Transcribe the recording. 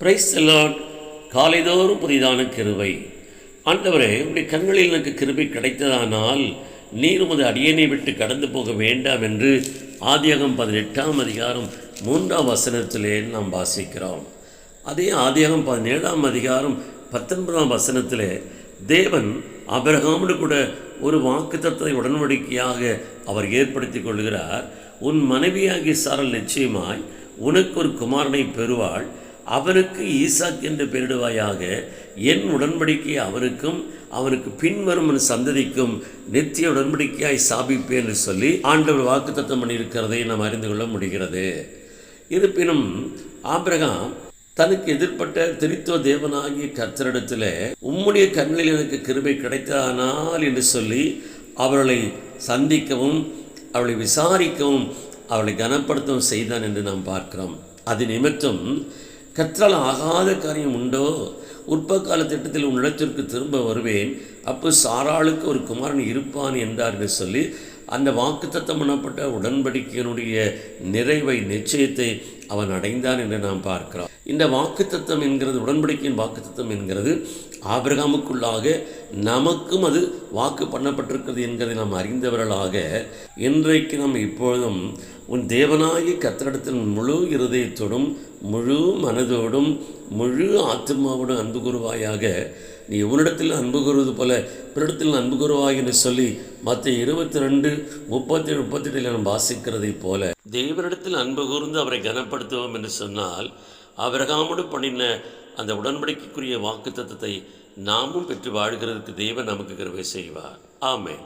Price எல்லாம் காலைதோறும் புதிதான கிருவை ஆண்டவரே உடைய கண்களில் எனக்கு கிருபை கிடைத்ததானால் நீர் உமது அடியனை விட்டு கடந்து போக வேண்டாம் என்று ஆதியகம் பதினெட்டாம் அதிகாரம் மூன்றாம் வசனத்திலே நாம் வாசிக்கிறோம். அதே ஆதியகம் பதினேழாம் அதிகாரம் பத்தொன்பதாம் வசனத்திலே தேவன் அபிரகாமோடு கூட ஒரு வாக்குத்தத்தை உடன்படிக்கையாக அவர் ஏற்படுத்தி கொள்கிறார் உன் மனைவியாகிய சாரல் நிச்சயமாய் உனக்கு ஒரு குமாரனை பெறுவாள். அவனுக்கு ஈசாக் என்று பெயரிடுவாயாக என் உடன்படிக்கை அவருக்கும் அவருக்கு பின்வரும் சந்ததிக்கும் நித்திய உடன்படிக்கையாய் சாபிப்பேன் என்று சொல்லி ஆண்டவர் வாக்குத்தத்தம் பண்ணியிருக்கிறதை நாம் அறிந்து கொள்ள முடிகிறது. இருப்பினும் ஆபிரகாம் தனக்கு எதிர்ப்பட்ட திருத்துவ தேவனாகிய கத்தரிடத்தில் உம்முடைய கண்களில் எனக்கு கிருபை கிடைத்தானால் என்று சொல்லி அவர்களை சந்திக்கவும் அவளை விசாரிக்கவும் அவளை கனப்படுத்தவும் செய்தான் என்று நாம் பார்க்கிறோம். அது நிமித்தம் கற்றால் ஆகாத காரியம் உண்டோ? உற்பகால திட்டத்தில் உன்னிடத்திற்கு திரும்ப வருவேன். அப்போ சாராளுக்கு ஒரு குமாரன் இருப்பான் என்றார் என்று சொல்லி அந்த வாக்குத்தத்தம் பண்ணப்பட்ட உடன்படிக்கையினுடைய நிறைவை நிச்சயத்தை அவன் அடைந்தான் என்று நாம் பார்க்கிறோம். இந்த வாக்குத்தத்தம் என்கிறது உடன்படிக்கையின் வாக்குத்தத்தம் என்கிறது ஆபிரகாமுக்குள்ளாக நமக்கும் அது வாக்கு பண்ணப்பட்டிருக்கிறது என்கிறதை நாம் அறிந்தவர்களாக இன்றைக்கு நாம் இப்பொழுதும் உன் தேவனாகி கத்திரிடத்தில் முழு இருதயத்தோடும் முழு மனதோடும் முழு ஆத்மாவோடும் அன்பு கூறுவாயாக. நீ உன்னிடத்தில் அன்பு கூறுவது போல பிறடத்தில் அன்பு கூறுவாய் என்று சொல்லி மற்ற இருபத்தி ரெண்டு முப்பத்தி ஏழு முப்பத்தெட்டில் நாம் வாசிக்கிறதை போல தேவனிடத்தில் அன்பு கூர்ந்து அவரை கனப்படுத்துவோம் என்று சொன்னால் அவரகாமோடு பண்ணின அந்த உடன்படிக்கைக்குரிய வாக்கு தத்துவத்தை நாமும் பெற்று வாழ்கிறதுக்கு தேவன் நமக்கு கருவை செய்வார். ஆமே